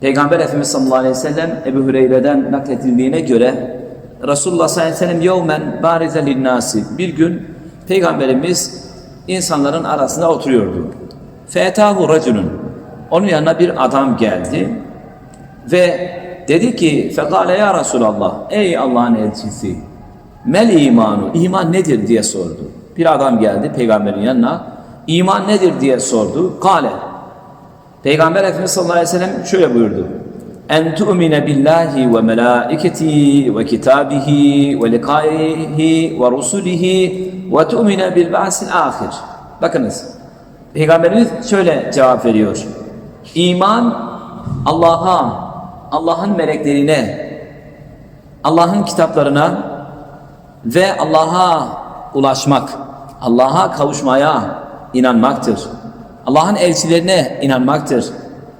Peygamber Efendimiz sallallahu aleyhi ve sellem Ebu Hureyre'den nakledildiğine göre Resulullah sallallahu aleyhi ve sellem yevmen barize linnâsi bir gün Peygamberimiz insanların arasında oturuyordu. Fetahu raculun onun yanına bir adam geldi ve dedi ki fekale ya Resulallah ey Allah'ın elçisi mel imanu iman nedir diye sordu. Bir adam geldi peygamberin yanına iman nedir diye sordu. Kale Peygamber Efendimiz sallallahu aleyhi ve sellem şöyle buyurdu. En tu'mine billahi ve melaiketihi ve kitabihi ve likaihi ve rusulihi ve tu'mine bil ba'sil ahir. Bakınız. Peygamberimiz şöyle cevap veriyor. İman Allah'a, Allah'ın meleklerine, Allah'ın kitaplarına ve Allah'a ulaşmak, Allah'a kavuşmaya inanmaktır. Allah'ın elçilerine inanmaktır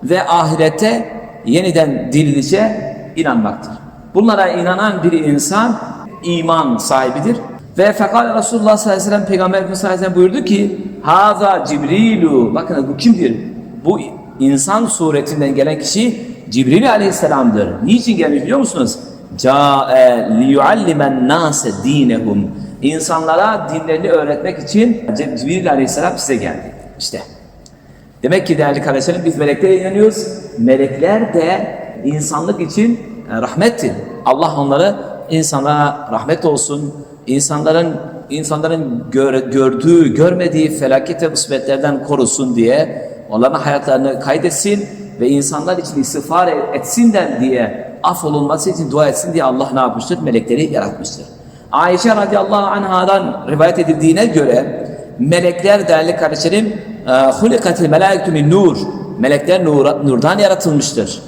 ve ahirette yeniden dirilişe inanmaktır. Bunlara inanan bir insan iman sahibidir. Ve fekal Resulullah sallallahu aleyhi ve sellem Peygamber Efendimiz sallallahu aleyhi ve sellem buyurdu ki Haza Cibrilu Bakın bu kimdir? Bu insan suretinden gelen kişi Cibril aleyhisselamdır. Niçin gelmiş biliyor musunuz? Câe liyuallimen nâse dînehum İnsanlara dinlerini öğretmek için Cibril aleyhisselam size geldi. İşte. Demek ki değerli kardeşlerim biz meleklere inanıyoruz. Melekler de insanlık için e, rahmettir. Allah onları insanlara rahmet olsun. İnsanların insanların gör, gördüğü, görmediği felaket ve musibetlerden korusun diye onların hayatlarını kaydetsin ve insanlar için istiğfar etsinler diye affolunması için dua etsin diye Allah ne yapmıştır? Melekleri yaratmıştır. Ayşe radıyallahu anhadan rivayet edildiğine göre melekler değerli kardeşlerim hulikatil melaiktu min nur. Melekler nur, nurdan yaratılmıştır.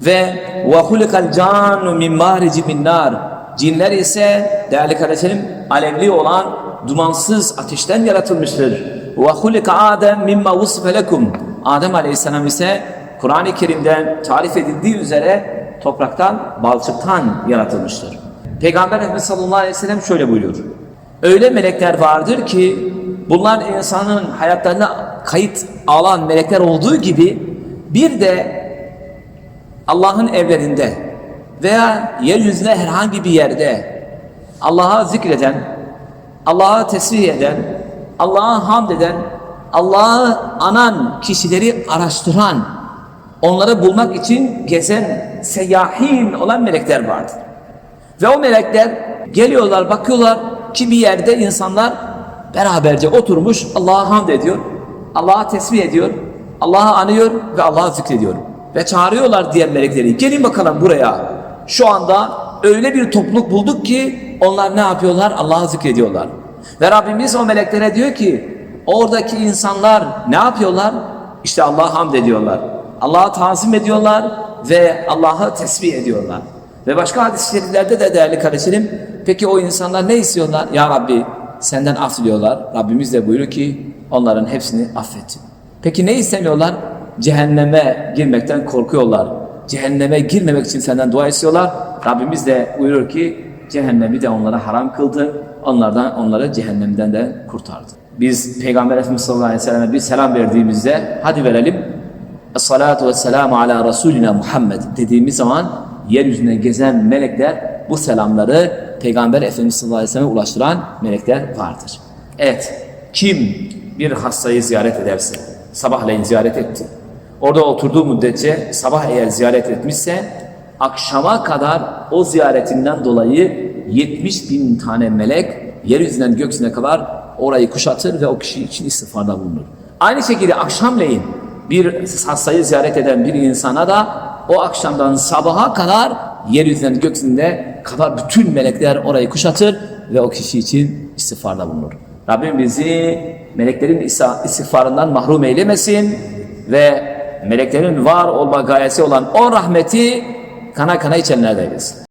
Ve ve hulikal canu min mahrici min nar. Cinler ise değerli kardeşlerim alevli olan dumansız ateşten yaratılmıştır. Ve hulika adem mimma vusife lekum. Adem aleyhisselam ise Kur'an-ı Kerim'den tarif edildiği üzere topraktan, balçıktan yaratılmıştır. Peygamber Efendimiz sallallahu aleyhi ve sellem şöyle buyuruyor. Öyle melekler vardır ki bunlar insanın hayatlarına kayıt alan melekler olduğu gibi bir de Allah'ın evlerinde veya yeryüzünde herhangi bir yerde Allah'a zikreden, Allah'a tesbih eden, Allah'a hamd eden, Allah'ı anan kişileri araştıran, onları bulmak için gezen, seyyahin olan melekler vardır. Ve o melekler geliyorlar, bakıyorlar ki bir yerde insanlar beraberce oturmuş Allah'a hamd ediyor, Allah'a tesbih ediyor, Allah'a anıyor ve Allah'a zikrediyor. Ve çağırıyorlar diğer melekleri. Gelin bakalım buraya. Şu anda öyle bir topluluk bulduk ki onlar ne yapıyorlar? Allah'a zikrediyorlar. Ve Rabbimiz o meleklere diyor ki oradaki insanlar ne yapıyorlar? İşte Allah'a hamd ediyorlar. Allah'a tazim ediyorlar ve Allah'a tesbih ediyorlar. Ve başka hadis-i şeriflerde de değerli kardeşlerim, peki o insanlar ne istiyorlar? Ya Rabbi senden af diliyorlar. Rabbimiz de buyuruyor ki onların hepsini affet. Peki ne istemiyorlar? Cehenneme girmekten korkuyorlar. Cehenneme girmemek için senden dua istiyorlar. Rabbimiz de buyurur ki cehennemi de onlara haram kıldı. Onlardan onları cehennemden de kurtardı. Biz Peygamber Efendimiz sallallahu aleyhi ve selleme bir selam verdiğimizde hadi verelim. Es-salatu ve selamu ala Resulina Muhammed dediğimiz zaman yeryüzünde gezen melekler bu selamları Peygamber Efendimiz sallallahu aleyhi ve selleme ulaştıran melekler vardır. Evet, kim bir hastayı ziyaret ederse, sabahleyin ziyaret etti. Orada oturduğu müddetçe sabah eğer ziyaret etmişse, akşama kadar o ziyaretinden dolayı 70 bin tane melek yeryüzünden gökyüzüne kadar orayı kuşatır ve o kişi için istiğfarda bulunur. Aynı şekilde akşamleyin bir hastayı ziyaret eden bir insana da o akşamdan sabaha kadar yeryüzünden gökyüzünde kadar bütün melekler orayı kuşatır ve o kişi için istiğfarda bulunur. Rabbim bizi meleklerin istiğfarından mahrum eylemesin ve meleklerin var olma gayesi olan o rahmeti kana kana içenler eylesin.